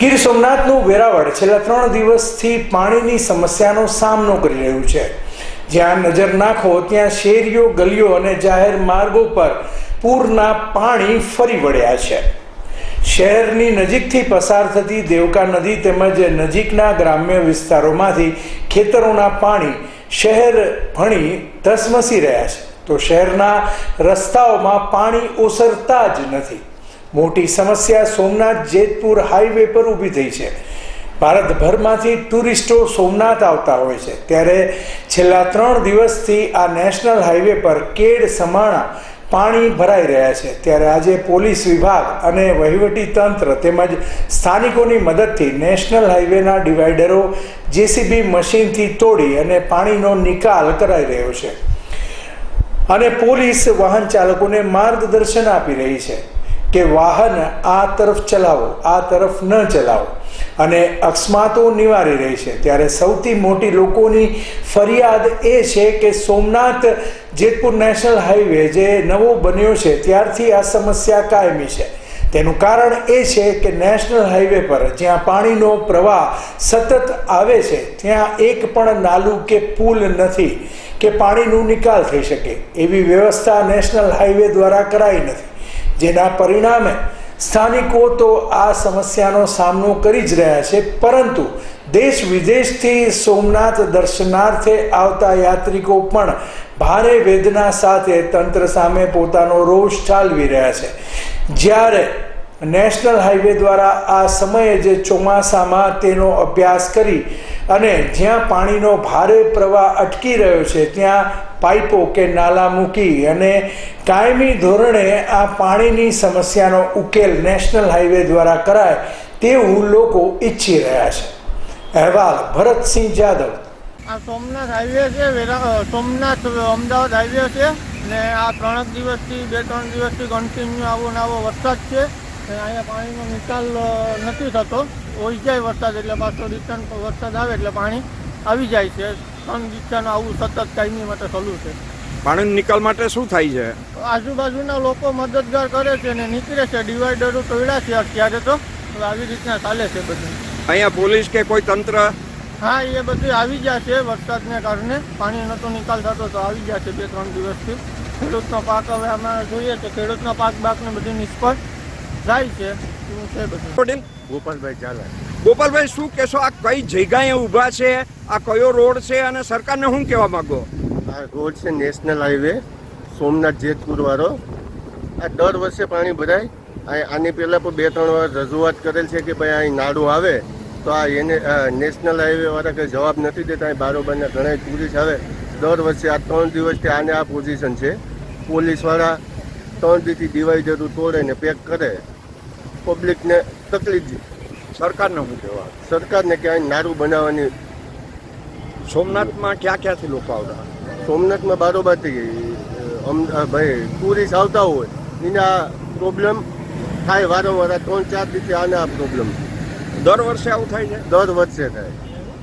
ગીર સોમનાથનું વેરાવળ છેલ્લા ત્રણ દિવસથી પાણીની સમસ્યાનો સામનો કરી રહ્યું છે. જ્યાં નજર નાખો, ત્યાં શેરીઓ, ગલીઓ અને જાહેર માર્ગો પર પૂરના પાણી ફરી વળ્યા છે. શહેરની નજીકથી પસાર થતી દેવકા નદી તેમજ નજીકના ગ્રામ્ય વિસ્તારોમાંથી ખેતરોના પાણી શહેર ભણી ધસમસી રહ્યા છે. તો શહેરના રસ્તાઓમાં પાણી ઓસરતા જ નથી. મોટી સમસ્યા સોમનાથ જેતપુર હાઈવે પર ઊભી થઈ છે. ભારતભરમાંથી ટુરિસ્ટો સોમનાથ આવતા હોય છે. ત્યારે છેલ્લા ત્રણ દિવસથી આ નેશનલ હાઈવે પર કેડ સમાણા પાણી ભરાઈ રહ્યા છે. ત્યારે આજે પોલીસ વિભાગ અને વહીવટી તંત્ર તેમજ સ્થાનિકોની મદદથી નેશનલ હાઈવેના ડિવાઈડરો જેસીબી મશીનથી તોડી અને પાણીનો નિકાલ કરાઈ રહ્યો છે. અને પોલીસ વાહન ચાલકોને માર્ગદર્શન આપી રહી છે. કે વાહન આ તરફ ચલાવો, આ તરફ ન ચલાવો. અને અકસ્માતો નિવારી રહી છે. ત્યારે સૌથી મોટી લોકોની ફરિયાદ એ છે કે સોમનાથ જેતપુર નેશનલ હાઈવે જે નવો બન્યો છે, ત્યારથી આ સમસ્યા કાયમી છે. તેનું કારણ એ છે કે નેશનલ હાઈવે પર જ્યાં પાણીનો પ્રવાહ સતત આવે છે, ત્યાં એક પણ નાલું કે પુલ નથી કે પાણીનું નિકાલ થઈ શકે. એવી વ્યવસ્થા નેશનલ હાઈવે દ્વારા કરાઈ નથી. જેના પરિણામે સ્થાનિકો તો આ સમસ્યાનો સામનો કરી જ રહ્યા છે, પરંતુ દેશ વિદેશથી સોમનાથ દર્શનાર્થે આવતા યાત્રિકો પણ ભારે વેદના સાથે તંત્ર સામે પોતાનો રોષ ચાલવી રહ્યા છે. જ્યારે નેશનલ હાઈવે દ્વારા આ સમયે જે ચોમાસામાં તેનો અભ્યાસ કરી અને જ્યાં પાણીનો ભારે પ્રવાહ અટકી રહ્યો છે, ત્યાં પાઇપો કે નાલા મૂકી અને કાયમી ધોરણે આ પાણીની સમસ્યાનો ઉકેલ નેશનલ હાઈવે દ્વારા કરાય તેવું લોકો ઈચ્છી રહ્યા છે. અહેવાલ, ભરતસિંહ જાદવ. આ સોમનાથ હાઈવે છે સોમનાથ અમદાવાદ હાઈવે છે ને આ ત્રણ દિવસથી બે ત્રણ દિવસથી કન્ટિન્યુ આવો ને આવો વરસાદ છે. અહીંયા પાણીનો નિકાલ નથી થતો. હોઈ જાય વરસાદ એટલે પાછો રિટર્ન વરસાદ આવે એટલે પાણી આવી જાય છે. ત્રણ દિશાનું આવું સતત કાયમી માટે ચાલુ છે. પાણીનો નિકાલ માટે શું થાય છે? આજુબાજુના લોકો મદદગાર કરે છે ને નીકળે છે. ડિવાઈડરો તોડ્યા છે અત્યારે તો. આવી રીતના ચાલે છે બધું. અહીંયા પોલીસ કે કોઈ તંત્ર? હા એ બધું આવી ગયા છે વરસાદને કારણે. પાણીનો નહોતો નિકાલ થતો તો આવી ગયા છે બે ત્રણ દિવસથી. ખેડૂતનો પાક હવે આમાં જોઈએ તો ખેડૂતનો પાક બાકને બધું નિષ્ફળ. જાય છે એવું છે બધું. પટેલ ગોપાલભાઈ ચાલે. ગોપાલભાઈ શું કહેશો? આ કઈ જગ્યાએ ઊભા છે? આ કયો રોડ છે? અને સરકારને શું કહેવા માંગો? આ રોડ છે નેશનલ હાઈવે સોમનાથ જેતપુર વાળો. આ દર વર્ષે પાણી ભરાય. આ આની પહેલાં પણ બે ત્રણ વાર રજૂઆત કરેલ છે કે ભાઈ અહીં નાડું આવે. તો આ એને આ નેશનલ હાઈવે વાળા કંઈ જવાબ નથી દેતા. અહીં બારોબારના ઘણા ટુરિસ્ટ આવે. દર વર્ષે આ ત્રણ દિવસથી આને આ પોઝિશન છે. પોલીસવાળા ત્રણ દીથી ડિવાઈડરું તોડે ને પેક કરે પબ્લિકને તકલીફ સરકારને શું કહેવા? સરકારને ક્યાંય નારું બનાવવાની સોમનાથમાં ક્યાં ક્યાંથી લોકો આવતા? સોમનાથમાં બારોબારથી ભાઈ ટુરિસ્ટ આવતા હોય એના પ્રોબ્લેમ થાય વારંવાર ત્રણ ચાર દિવસે આને આ પ્રોબ્લેમ. દર વર્ષે આવું થાય છે? દર વર્ષે થાય.